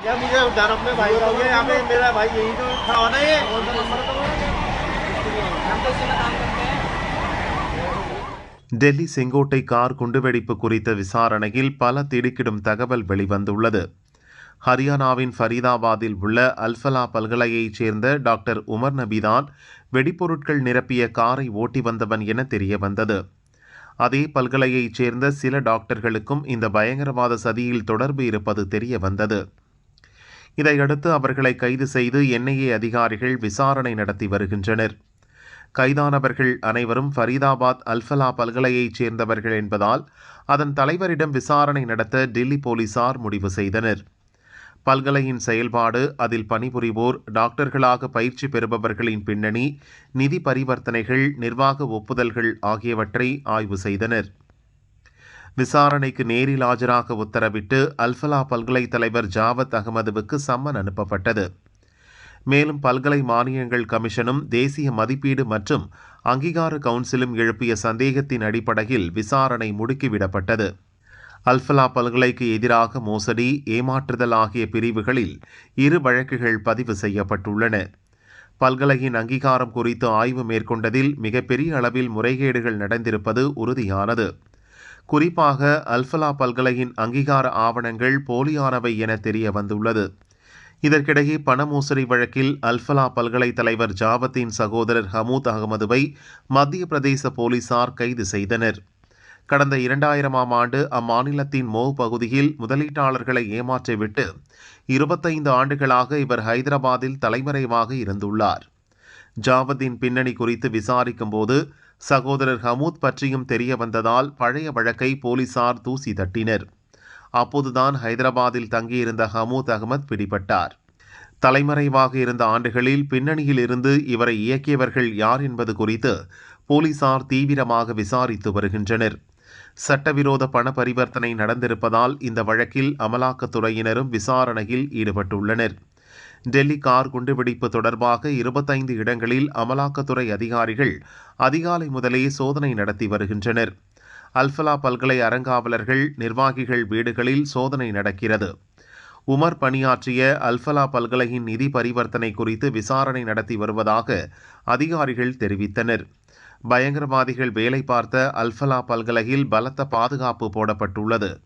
यार मुझे डर अपने भाई का हो गया यहाँ पे मेरा भाई यही तो खड़ा होना है டெல்லி செங்கோட்டை கார் குண்டுவெடிப்பு குறித்த விசாரணையில் பல திடுக்கிடும் தகவல் வெளிவந்துள்ளது ஹரியானாவின் ஃபரீதாபாத்தில் உள்ள அல்ஃபலா பல்கலையைச் சேர்ந்த டாக்டர் உமர் நபிதான் வெடிப்பொருட்கள் நிரப்பிய காரை ஓட்டி வந்தவன் என தெரிய வந்தது அதே பல்கலையைச் சேர்ந்த சில டாக்டர்களுக்கும் இந்த பயங்கரவாத சதியில் தொடர்பு இருப்பது தெரிய வந்தது இதையடுத்து அவர்களை கைது செய்து என்ஐஏ அதிகாரிகள் விசாரணை நடத்தி வருகின்றனர். கைதானவர்கள் அனைவரும் ஃபரீதாபாத் அல்ஃபலா பல்கலையைச் சேர்ந்தவர்கள் என்பதால் அதன் தலைவரிடம் விசாரணை நடத்த டெல்லி போலீசார் முடிவு செய்தனர். பல்கலையின் செயல்பாடு அதில் பணிபுரிவோர் டாக்டர்களாக பயிற்சி பெறுபவர்களின் பின்னணி நிதி பரிவர்த்தனைகள் நிர்வாக ஒப்புதல்கள் ஆகியவற்றை ஆய்வு செய்தனர். விசாரணைக்கு நேரில் ஆஜராக உத்தரவிட்டு அல்ஃபலா பல்கலை தலைவர் ஜாவத் அகமதுவுக்கு சம்மன் அனுப்பப்பட்டது. மேலும் பல்கலை மானியங்கள் கமிஷனும் தேசிய மதிப்பீடு மற்றும் அங்கீகார கவுன்சிலும் எழுப்பிய சந்தேகத்தின் அடிப்படையில் விசாரணை முடுக்கிவிடப்பட்டது. அல்ஃபலா பல்கலைக்கு எதிராக மோசடி ஏமாற்றுதல் ஆகிய பிரிவுகளில் இரு வழக்குகள் பதிவு செய்யப்பட்டுள்ளன. பல்கலையின் அங்கீகாரம் குறித்து ஆய்வு மேற்கொண்டதில் மிகப்பெரிய அளவில் முறைகேடுகள் நடந்திருப்பது உறுதியானது. குறிப்பாக அல்ஃபலா பல்கலையின் அங்கீகார ஆவணங்கள் போலியானவை என தெரிய வந்துள்ளது. இதற்கிடையே பண மோசடி வழக்கில் அல்ஃபலா பல்கலை தலைவர் ஜாவத்தின் சகோதரர் ஹமூத் அகமதுவை மத்திய பிரதேச போலீசார் கைது செய்தனர். கடந்த இரண்டாயிரமாம் ஆண்டு அம்மாநிலத்தின் மோ பகுதியில் முதலீட்டாளர்களை ஏமாற்றிவிட்டு இருபத்தைந்து ஆண்டுகளாக இவர் ஹைதராபாத்தில் தலைமறைவாக இருந்துள்ளார். ஜாவத்தின் பின்னணி குறித்து விசாரிக்கும் போது சகோதரர் ஹமூத் பற்றியும் தெரிய வந்ததால் பழைய வழக்கை போலீசார் தூசி தட்டினர். அப்போதுதான் ஹைதராபாத்தில் தங்கியிருந்த ஹமூத் அகமத் பிடிபட்டார். தலைமறைவாக இருந்த ஆண்டுகளில் பின்னணியில் இருந்து இவரை இயக்கியவர்கள் யார் என்பது குறித்து போலீசார் தீவிரமாக விசாரித்து வருகின்றனர். சட்டவிரோத பண பரிவர்த்தனை நடந்திருப்பதால் இந்த வழக்கில் அமலாக்கத்துறையினரும் விசாரணையில் ஈடுபட்டுள்ளனர். டெல்லி கார் குண்டுவெடிப்பு தொடர்பாக இருபத்தைந்து இடங்களில் அமலாக்கத்துறை அதிகாரிகள் அதிகாலை முதலே சோதனை நடத்தி வருகின்றனர். அல்ஃபலா பல்கலை அறங்காவலர்கள் நிர்வாகிகள் வீடுகளில் சோதனை நடக்கிறது. உமர் பணியாற்றிய அல்ஃபலா பல்கலையின் நிதி பரிவர்த்தனை குறித்து விசாரணை நடத்தி வருவதாக அதிகாரிகள் தெரிவித்தனர். பயங்கரவாதிகள் வேலை பார்த்த அல்ஃபலா பல்கலையில் பலத்த பாதுகாப்பு போடப்பட்டுள்ளது.